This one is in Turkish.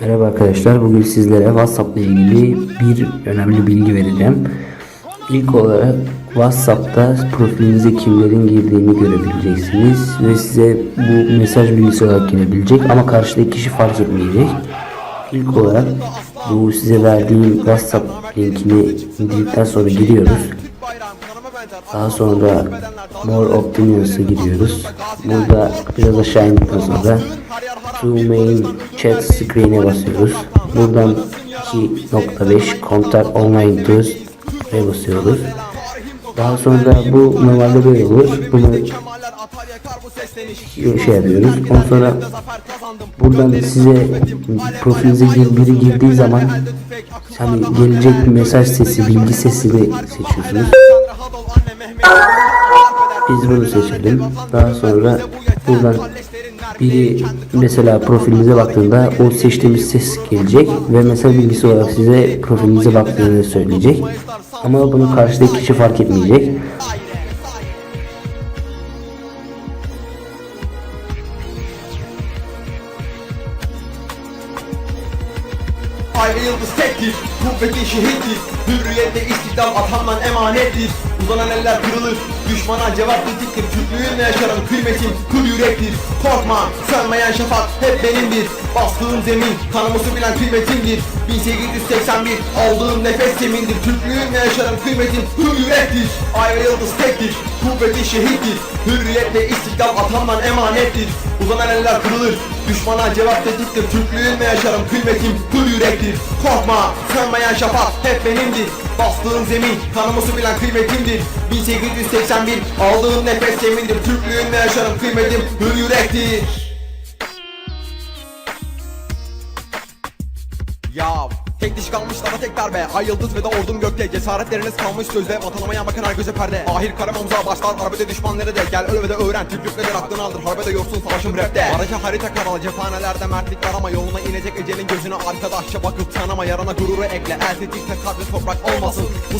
Merhaba arkadaşlar. Bugün sizlere WhatsApp ile ilgili bir önemli bilgi vereceğim. İlk olarak WhatsApp'ta profilinize kimlerin girdiğini görebileceksiniz ve size bu mesaj bilgisi olarak gelebilecek ama karşıdaki kişi fark etmeyecek. İlk olarak bu size verdiğim WhatsApp linkini indirdikten sonra giriyoruz. Daha sonra More Optimius'a giriyoruz. Burada biraz aşağı indikten sonra To Main Chat Screen'e basıyoruz. Buradan 2.5 Contact Online Tools basıyoruz. Daha sonra bu normalde böyle olur. Bunu şey yapıyoruz. Ondan sonra buradan size profilinize biri girdiği zaman hani gelecek mesaj sesi, bilgi sesini seçiyorsunuz. Biz bunu seçelim. Daha sonra buradan biri mesela profilinize baktığında o seçtiğimiz ses gelecek ve mesaj bilgisi olarak size profilinize baktığını söyleyecek. Ama bunu karşıdaki kişi fark etmeyecek. Ayrı yıldız tektir, kuvveti şehittir. Hürriyette istiklal atandan emanettir. Uzanan eller kırılır, düşmana cevap tetiktir Türklüğünle yaşarım, kıymetim kul yürektir. Korkma, sönmeyen şafak hep benimdir. Bastığım zemin, kanımı su bilen kıymetimdir 1881, aldığım nefes yemindir Türklüğünle yaşarım, kıymetim kul yürektir. Ayrı yıldız tektir, kuvveti şehittir. Hürriyette istiklal atandan emanettir. Uzanan eller kırılır, düşmana cevap tetiktir Türklüğünle yaşarım, kıymetim kul yürektir. Korkma, sönmeyen şafak hep benimdir. Bastığım zemin, kanımı bilen kıymetimdir. 1881, aldığım nefes yemindir. Türklüğünle yaşarım, kıymetim hür yürektir. Ya Tek diş kalmış daha tek darbe Ay yıldız ve de ordum gökte. Cesaretleriniz kalmış sözde. Vatanıma bakın her göze perde. Ahir kara omza başlar Harbede düşmanları de Gel öl ve de öğren. Türklük nedir aklını aldır Harbede yoksun savaşım rapte. Barışa harita karalı Cephanelerde mertlik arama Yoluna inecek ecelin gözünü Arkadaşça bakıp tanıma. Yarana gururu ekle. El tetikse kalbi toprak olmasın. Bu